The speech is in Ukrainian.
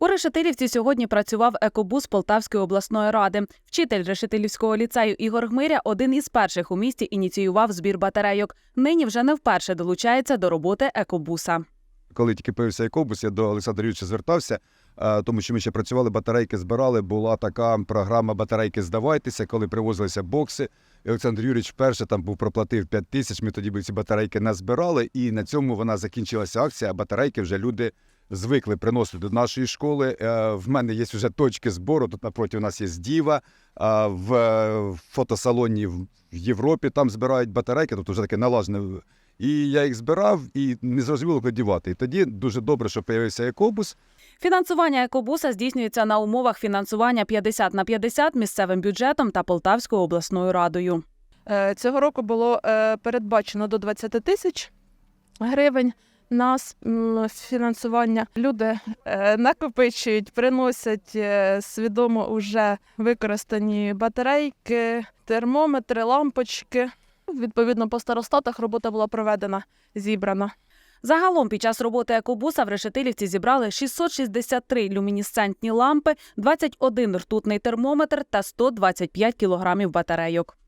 У Решетилівці сьогодні працював екобус Полтавської обласної ради. Вчитель Решетилівського ліцею Ігор Гмиря один із перших у місті ініціював збір батарейок. Нині вже не вперше долучається до роботи екобуса. коли тільки появився екобус, я до Олександра Юрійовича звертався, е, тому що ми ще працювали, батарейки збирали. Була така програма Батарейки здавайтеся, коли привозилися бокси. І Олександр Юрійович вперше там був проплатив 5 тисяч. Ми тоді ці батарейки назбирали, і на цьому вона закінчилася акція. Батарейки вже люди звикли приносити до нашої школи. Е, В мене є вже точки збору. Тут напроти у нас є діва. а В е, фотосалоні в Європі там збирають батарейки, тобто вже таке налажне і я їх збирав і не зрозуміло, куди дівати. І тоді дуже добре, що з'явився екобус. Фінансування екобуса здійснюється на умовах фінансування 50 на 50 місцевим бюджетом та Полтавською обласною радою. Е, Цього року було е, передбачено до 20 тисяч гривень на фінансування. Люди е, накопичують, приносять е, свідомо вже використані батарейки, термометри, лампочки. Відповідно, по старостатах робота була проведена, зібрана. Загалом під час роботи екобуса в Решетилівці зібрали 663 люмінесцентні лампи, 21 ртутний термометр та 125 кілограмів батарейок.